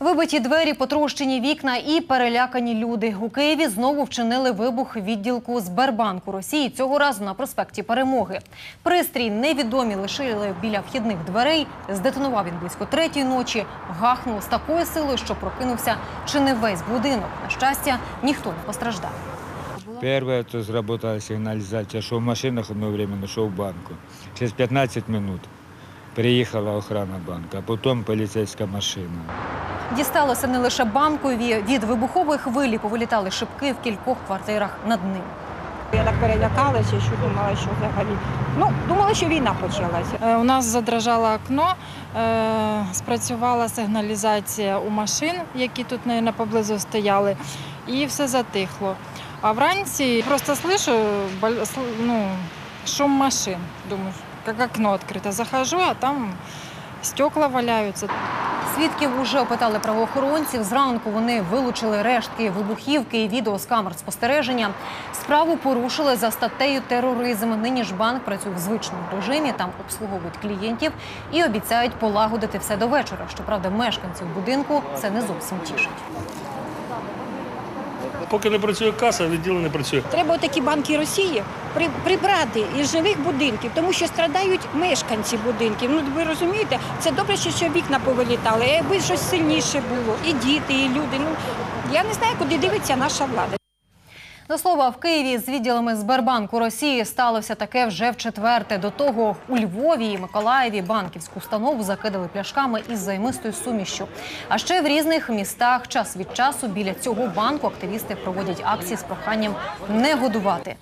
Вибиті двері, потрощені вікна і перелякані люди. У Києві знову вчинили вибух відділку Сбербанку Росії. Цього разу на проспекті Перемоги. Пристрій невідомі лишили біля вхідних дверей. Здетонував він близько третьої ночі. Гахнув з такою силою, що прокинувся чи не весь будинок. На щастя, ніхто не постраждав. Первое, то сработала сигнализация, что в машинах одновременно, что в банку. Через 15 минут приїхала охрана банка, а потім поліцейська машина. Дісталося не лише банкові. Від вибухової хвилі повилітали шибки в кількох квартирах над ним. Я так перелякалася, що думала, що взагалі. Ну, думала, що війна почалася. Е, У нас задрожало окно, е, спрацювала сигналізація у машин, які тут мабуть, поблизу стояли, і все затихло. А вранці просто слышу ну, шум машин. Думаю, як окно відкрите. Захожу, а там стекла валяються. Свідків уже опитали правоохоронців. Зранку вони вилучили рештки вибухівки і відео з камер спостереження. Справу порушили за статтею тероризм. Нині ж банк працює в звичному режимі. Там обслуговують клієнтів і обіцяють полагодити все до вечора. Щоправда, мешканців будинку це не зовсім тішить. Поки не працює каса, відділення не працює. Треба такі банки Росії при- прибрати із жилих будинків, тому що страдають мешканці будинків. Ну ви розумієте, це добре, що вікна повилітали. Якби щось сильніше було, і діти, і люди. Ну я не знаю, куди дивиться наша влада. До слова, в Києві з відділами Сбербанку Росії сталося таке вже в четверте. До того у Львові і Миколаєві банківську установу закидали пляшками із займистою сумішю. А ще в різних містах час від часу біля цього банку активісти проводять акції з проханням не годувати